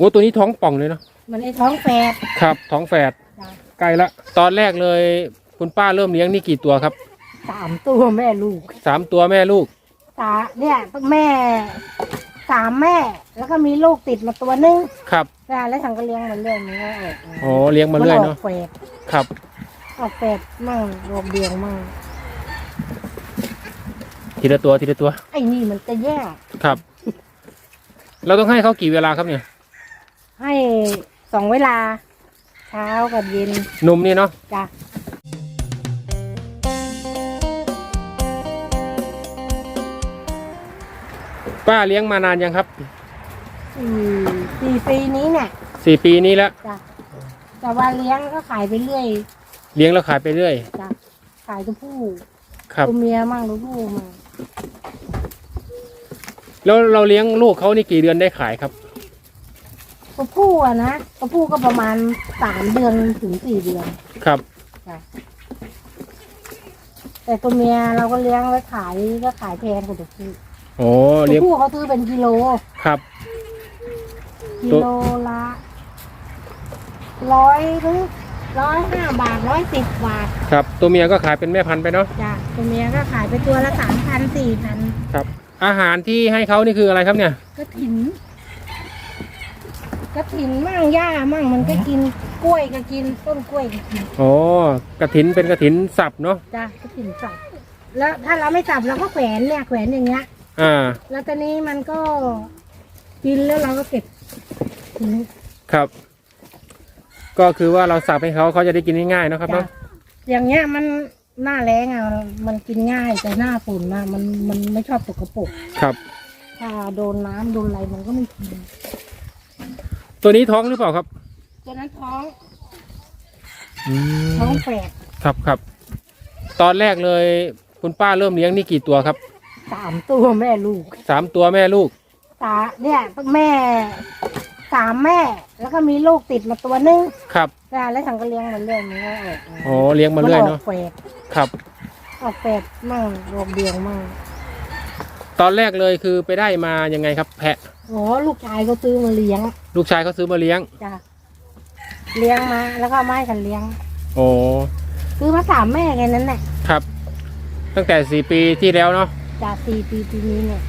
โอ้ตัวนี้ท้องป่องเลยเนาะมันไอ้ท้องแฝด ครับ ท้องแฝดจ้ะ ใกล้ละ ตอนแรกเลย คุณป้าเริ่มเลี้ยงนี่กี่ตัวครับสามตัวแม่ลูกสามตัวแม่ลูกสาเนี่ยแม่สามแม่ แล้วก็มีลูกติดมาตัวนึงครับนะแล้วฉันก็เลี้ยงมันเรื่อยมันก็ออกมาอ๋อเลี้ยงมาเรื่อยออเนาะกแฝดครับ ออกแฝดมั่งรวมเดียงมั่งทีละตัวทีละตัวไอ้นี่มันจะแย่ครับ เราต้องให้เขากี่เวลาครับเนี่ย ให้สองเวลา เช้ากับเย็นนมนี่เนาะจ้ะป้าเลี้ยงมานานยังครับสี่สี่ปีนี้เนี่ยสี่ปีนี้แล้วจ้ะแต่ว่าเลี้ยงก็ขายไปเรื่อยเลี้ยงแล้วขายไปเรื่อย จ้ะขายตัวผู้ครับ ตัวเมียมั่งตัวผู้มั่งแล้วเราเลี้ยงลูกเขานี่กี่เดือนได้ขายครับ ตัวผู้อะนะตัวผู้ก็ประมาณสามเดือนถึงสี่เดือน ครับจ้ะแต่ตัวเมียเราก็เลี้ยงไว้ขายก็ขายแพงกว่าตัวผู้โอ้ตัวเลี้ยงผู้เขาซื้อเป็นกิโล ครับ กิตัวโลละร้อยหรือร้อยห้าบาทร้อยสิบบาทครับ ตัวเมียก็ขายเป็นแม่พันธุ์ไปเนาะ จ้ะตัวเมียก็ขายไปตัวละสามพันสี่พันครับอาหารที่ให้เขานี่คืออะไรครับเนี่ย ก็ถิ่น ก็ถิ่นมั่งหญ้ามั่งมันก็กินกล้วยก็กินต้นกล้วยก็กินโอ้กระถินเป็นกระถินสับเนาะจ้ะก็ถิ่นสับแล้วถ้าเราไม่สับเราก็แขวนเนี่ยแขวนอย่างเงี้ย อ่า แล้วตอนนี้มันก็กินแล้วเราก็เก็บทิ้งครับ ก็คือว่าเราสับให้เขาเขาจะได้กินง่ายๆเนาะครับจ้ะเนาะอย่างเงี้ยมันหน้าแรงอะมันกินง่ายแต่หน้าฝนนะมันมันไม่ชอบสกปรกครับ ถ้าโดนน้ำโดนอะไรมันก็ไม่กิน ตัวนี้ท้องหรือเปล่าครับ ตัวนั้นท้องอืมท้องแฝดครับครับ ตอนแรกเลย คุณป้าเริ่มเลี้ยงนี่กี่ตัวครับสามตัวแม่ลูกสามตัวแม่ลูกสาเนี่ยแม่สามแม่ แล้วก็มีลูกติดมาตัวนึงครับนะแล้วฉันก็เลี้ยงมันเรื่อยมันก็ออกมาอ๋อเลี้ยงมาเรื่อยเนาะออกแฝดครับ ออกแฝดมั่งรวมเดียงมั่ง ตอนแรกเลยคือไปได้มายังไงครับ แพะโอ้ลูกชายเขาซื้อมาเลี้ยงลูกชายเขาซื้อมาเลี้ยงจ้ะเลี้ยงมาแล้วก็เอามาให้ฉันเลี้ยง โอ้ซื้อมาสามแม่แค่นั้นแหละครับ ตั้งแต่สี่ปีที่แล้วเนาะจากสี่ปีปีนี้เนี่ย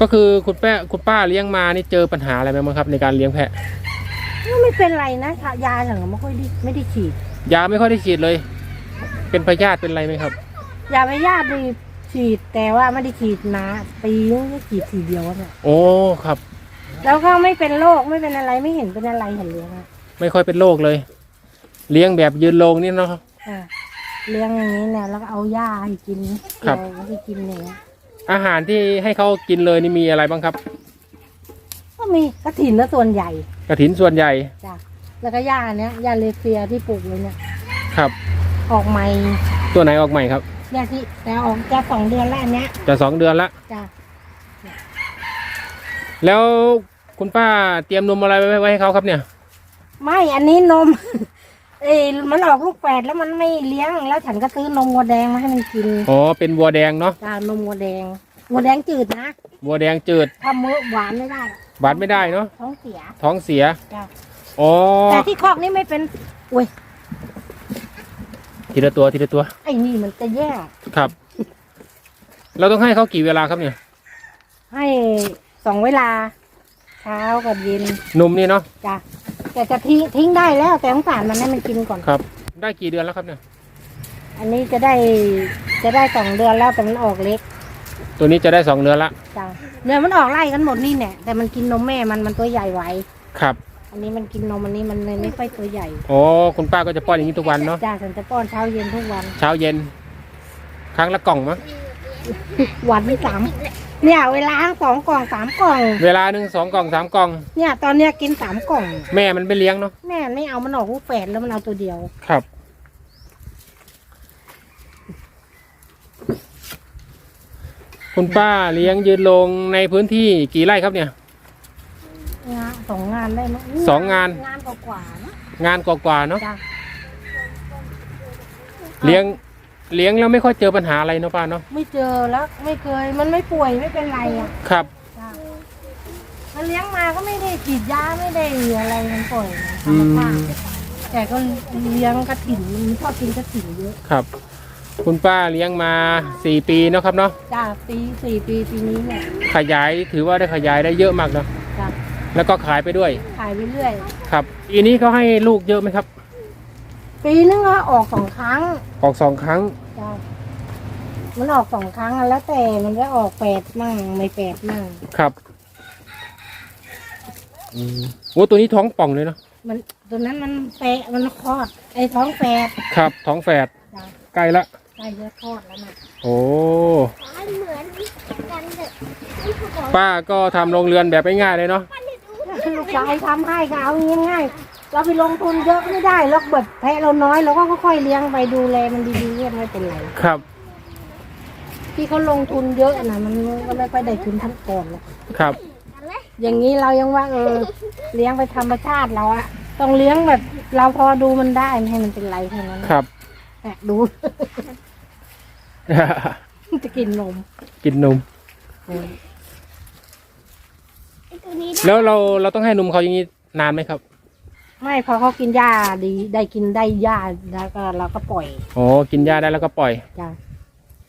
ก็คือคุณแป้คุณป้าเลี้ยงมานี่เจอปัญหาอะไรไหมบ้างครับในการเลี้ยงแพะ ไม่เป็นไรนะยาฉันก็ไม่ค่อยได้ไม่ได้ฉีด ยาไม่ค่อยได้ฉีดเลย เป็นพยาธิเป็นอะไรไหมครับ ยาไปยาไป ฉีดแต่ว่าไม่ได้ฉีดนะปีนึงก็ฉีดทีเดียวเนี่ยโอ้ครับ แล้วก็ไม่เป็นโรคไม่เป็นอะไรไม่เห็นเป็นอะไรเห็นเลี้ยงอะไม่ค่อยเป็นโรคเลย เลี้ยงแบบยืนลงนี่เนาะ อะเลี้ยงอย่างนี้เนี่ยแล้วก็เอาหญ้าให้กินครับเกลือให้กินอย่างเงี้ยอาหารที่ให้เขากินเลยนี่มีอะไรบ้างครับก็มีกระถินนะส่วนใหญ่กระถินส่วนใหญ่จ้ะแล้วก็หญ้าเนี้ยหญ้าเลเซียที่ปลูกเลยเนี่ยครับ ออกใหม่ตัวไหนออกใหม่ครับ เนี่ยที่แต่ออกจะสองเดือนแล้วอันเนี้ยจะสองเดือนละ จ้ะแล้วคุณป้าเตรียมนมอะไรไว้ไว้ให้เขาครับเนี่ย ไม่อันนี้นม เอ้ยมันออกลูกแฝดแล้วมันไม่เลี้ยงแล้วฉันก็ซื้อนมวัวแดงมาให้มันกินอ๋อ เป็นวัวแดงเนาะ จ้านมวัวแดงวัวแดงจืดนะวัวแดงจืดทำมื้อหวานไม่ได้บาดไม่ได้เนาะ ท้องเสีย ท้องเสีย จ้ะ อ๋อ แต่ที่คอกนี่ไม่เป็นอุ้ย ทีละตัวทีละตัว ไอ้นี่มันจะแย่ครับ เราต้องให้เขากี่เวลาครับเนี่ย ให้สองเวลา เช้ากับเย็นนมนี่เนาะจ้ะแต่จะทิ้งทิ้งได้แล้วแต่สงสารมันให้มันกินก่อน ครับ ได้กี่เดือนแล้วครับเนี่ย อันนี้จะได้จะได้สองเดือนแล้วแต่มันออกเล็กตัวนี้จะได้สองเดือนละจ้ะเดี๋ยวมันออกไล่กันหมดนี่เนี่ยแต่มันกินนมแม่มันมันตัวใหญ่ไว้ครับ อันนี้มันกินนมอันนี้มันเลยไม่ค่อยตัวใหญ่อ๋อคุณป้าก็จะป้อนอย่างนี้ทุกวันเนาะจ้าฉันจะป้อนเช้าเย็นทุกวัน เช้าเย็น ครั้งละกล่องมั้งวันที่สามเนี่ยเวลาสองกล่องสามกล่อง เวลาหนึ่งสองกล่องสามกล่อง เนี่ย ตอนเนี้ยกินสามกล่อง แม่มันไม่เลี้ยงเนาะแม่ไม่เอามันออกลูกแฝดแล้วมันเอาตัวเดียว ครับ คุณป้าเลี้ยงยืนลงในพื้นที่กี่ไร่ครับเนี่ยงานสองงานได้ไหมสองงาน งานกว่าๆนะงานกว่าๆเนาะจ้าเลี้ยงเลี้ยงแล้วไม่ค่อยเจอปัญหาอะไรเนาะป้าเนาะไม่เจอแล้วไม่เคย มันไม่ป่วยไม่เป็นไรอะครับ จ้ามันเลี้ยงมาก็ไม่ได้ฉีดยาไม่ได้อะไรมันปล่อยธรอืรมมชาติแต่ก็เลี้ยงกระถิ่นมันชอบกินกระถิ่นเยอะครับ คุณป้าเลี้ยงมาสี่ปีเนาะครับเนาะจ้าปีสี่ปีปีนี้เนี่ยขยายถือว่าได้ขยายได้เยอะมากเนาะจ้า แล้วก็ขายไปด้วยขายไปเรื่อย ครับปีนี้เขาให้ลูกเยอะไหมครับ ปีนึงก็ออกสองครั้งออกสองครั้งจ้ามันออกสองครั้งอะแล้วแต่มันจะออกแปดมั่งไม่แปดมั่งครับอืมโอ้ตัวนี้ท้องป่องเลยเนาะมันตัวนั้นมันแปะมันคลอด ไอ้ท้องแปดครับ ท้องแฝดจ้าใกล้ละ ใกล้จะคลอดแล้วนะโอ้ เหมือนกันเถอะป้าก็ทำโรงเรือนแบบง่ายๆเลยเนาะลูก ชายทำให้ก็เอาง่ายๆเราไปลงทุนเยอะไม่ได้เราแบบแพะเราน้อยเราก็ค่อยๆเลี้ยงไปดูแลมันดีๆไม่เป็นไรครับ ที่เขาลงทุนเยอะนะมันก็ไม่ค่อยได้ทุนทั้งก่อนหรอกครับ อย่างนี้เรายังว่าเออเลี้ยงไปธรรมชาติเราอะต้องเลี้ยงแบบเราพอดูมันได้ไม่ให้มันเป็นไรแค่นั้นครับแอบดู จะกินนมกินนมไอ้ ตัวนี้แล้วเราเราต้องให้นมเขาอย่างนี้นานไหมครับไม่พอเขากินหญ้าดีได้กินได้หญ้าแล้วก็เราก็ปล่อยอ๋อกินยาได้แล้วก็ปล่อยจ้ะ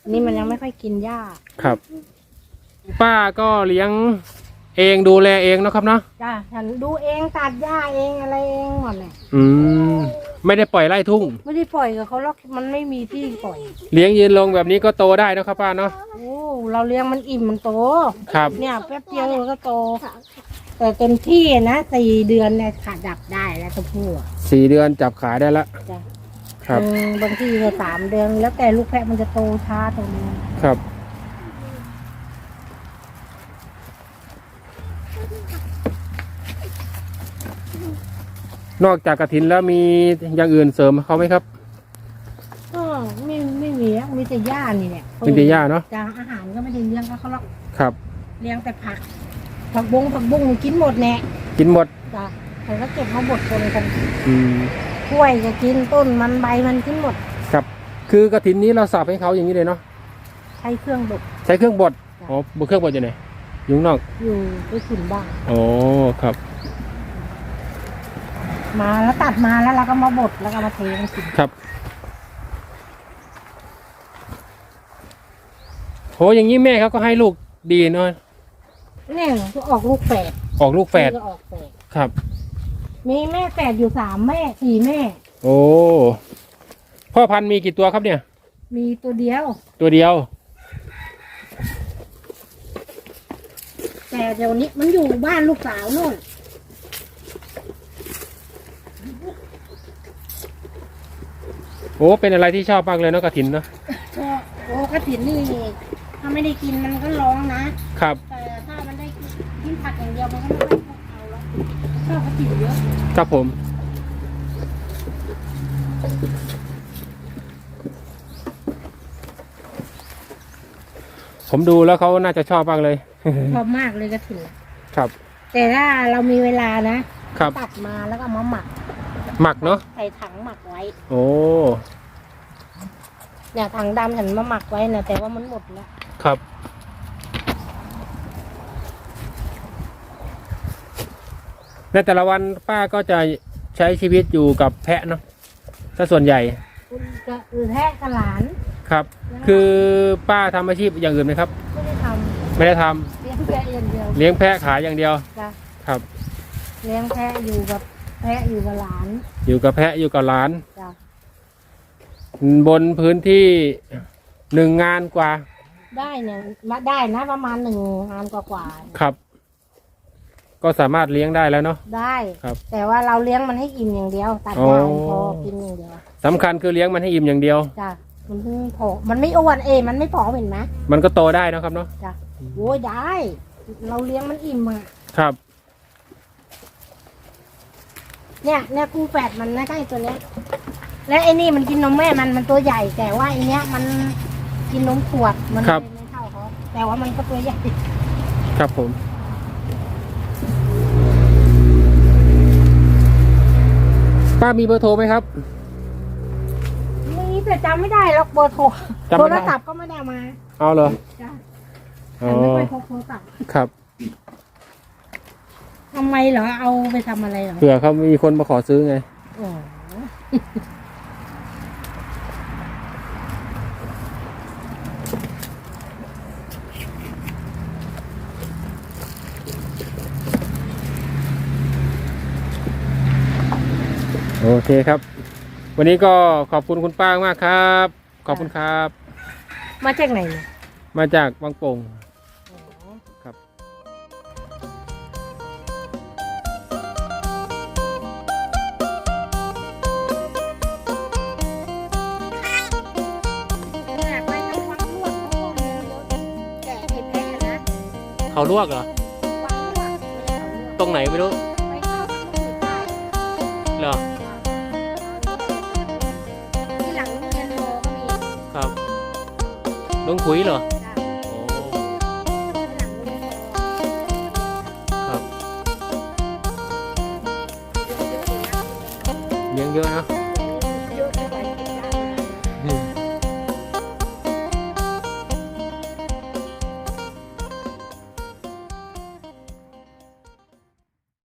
อันนี่มันยังไม่ค่อยกินหญ้าครับ ป้าก็เลี้ยง เองดูแลเองเนาะครับเนาะจ้ะฉันดูเองตัดหญ้าเองอะไรเองหมดเลยอืมไม่ได้ปล่อยไล่ทุ่ง ไม่ได้ปล่อยกับเขาหรอกมันไม่มีที่ปล่อย เลี้ยงยืนลงแบบนี้ก็โตได้เนอะครับป้าเนาะโอ้เราเลี้ยงมันอิ่มมันโต ครับ เนี่ยแป๊บเดียวมันก็โต แต่เต็มที่นะสี่เดือนเนี่ยขาดดับได้แล้วตัวผู้อะสี่เดือนจับขายได้ละ จ้ะครับอืมบางทีก็สามเดือนแล้วแต่ลูกแพะมันจะโตช้าตรงนี้ ครับ นอกจากกระถินแล้วมีอย่างอื่นเสริมเขาไหมครับ ก็ไม่ไม่มีอะมีแต่หญ้านี่แหละมีแต่หญ้าเนอะ จ้ะอาหารก็ไม่ได้เลี้ยงเขาหรอกครับ เลี้ยงแต่ผัก ผักบงผักบุ้งกินหมดแน่กินหมดจ้ะแต่ก็เก็บมาบดคนกันอืมกล้วยก็กินต้นมันใบมันกินหมด ครับ คือกระถินนี้เราสับให้เขาอย่างนี้เลยเนาะใช้เครื่องบด ใช้เครื่องบดจ้ะ อ๋อบดเครื่องบดอยู่ไหนอยุข้างนอกอยู่ไปขุนบ้าง อ๋อครับ มาแล้วตัดมาแล้วเราก็มาบดแล้วก็มาเทมันกินครับโหอย่างนี้แม่เขาก็ให้ลูกดีเนาะเนี่ยก็ออกลูกแฝดออกลูกแฝดนี่ก็ออกแฝดครับ มีแม่แฝดอยู่สามแม่สี่แม่ โอ้พ่อพันธุ์มีกี่ตัวครับเนี่ย มีตัวเดียว ตัวเดียว แต่เดี๋ยวนี้มันอยู่บ้านลูกสาวนู่น โอ้เป็นอะไรที่ชอบมากเลยเนาะกระถินเนาะก็โอ้กระถินนี่ถ้าไม่ได้กินมันก็ร้องนะ ครับ แต่ถ้ามันได้กินผักอย่างเดียวมันก็ไม่ค่อยเอาแล้วชอบกระถิ่นเยอะครับผมผมดูแล้วเขาน่าจะชอบมากเลย ชอบมากเลยกระถิ่นครับ แต่ถ้าเรามีเวลานะครับ ตัดมาแล้วก็เอามาหมัก หมักเนาะใส่ถังหมักไว้โอ้เนี่ยถังดำฉันมาหมักไว้นะแต่ว่ามันหมดแล้วครับ ในแต่ละวันป้าก็จะใช้ชีวิตอยู่กับแพะเนาะถ้าส่วนใหญ่ก็อือแทะกับหลานครับ คือป้าทำอาชีพอย่างอื่นไหมครับ ไม่ได้ทไม่ได้ทำำเลี้ยงแพะอย่างเดียวเลี้ยงแพะขายอย่างเดียว จ้ะครับ เลี้ยงแพะอยู่กับ แพะอยู่กับหลานอยู่กับแพะอยู่กับหลาน จ้ะบนพื้นที่หนึ่งงานกว่าได้เนี่ยมาได้นะประมาณหนึ่งงานกว่าครับ ก็สามารถเลี้ยงได้แล้วเนาะ ๆได้ ครับแต่ว่าเราเลี้ยงมันให้อิ่มอย่างเดียวตัดอ๋อยาพอกินอย่างเดียวสำคัญคือเลี้ยงมันให้อิ่มอย่างเดียว จ้ะมันเพิ่งผอมมันไม่อ้วนเอยมันไม่ผอมเห็นไหมมันก็โตได้เนอะครับเนาะ จ้ะโอ้ยได้ เราเลี้ยงมันอิ่มอะ ครับ เนี่ยเนี่ยคู่แฝดมันนะใช่ตัวเนี้ย และไอ้นี่มันกินนมแม่มันมันตัวใหญ่ แต่ว่าไอ้เนี้ยมันกินนมขวดมันครับไม่เท่าเขาแต่ว่ามันก็ตัวใหญ่ครับผม ป้ามีเบอร์โทรไหมครับ มีแต่จำไม่ได้หรอกเบอร์โทรจำโทไม่รได้ศัพท์ก็ไม่ได้เอามาเอาเหรอ จ้ะอ๋ฉัอนไม่ค่อยพกโทรศัพท์ครับ ทำไมเหรอเอาไปทำอะไรเหรอเผื่อเขามีคนมาขอซื้อไง โอ้โอเคครับ วันนี้ก็ขอบคุณคุณป้ามากครับ ขอบคุณครับ มาจากไหนเนี่ย มาจากบางโป่ง เขาลวกเหรอ ตรงไหนไม่รู้เหรอ ที่หลังโรงเรียนโมก็มีครับลงขุยเหรอ จ้ะโอ้ที่หลังโรงเรียนโมครับเยอะๆนะเลี้ยงเยอะนะ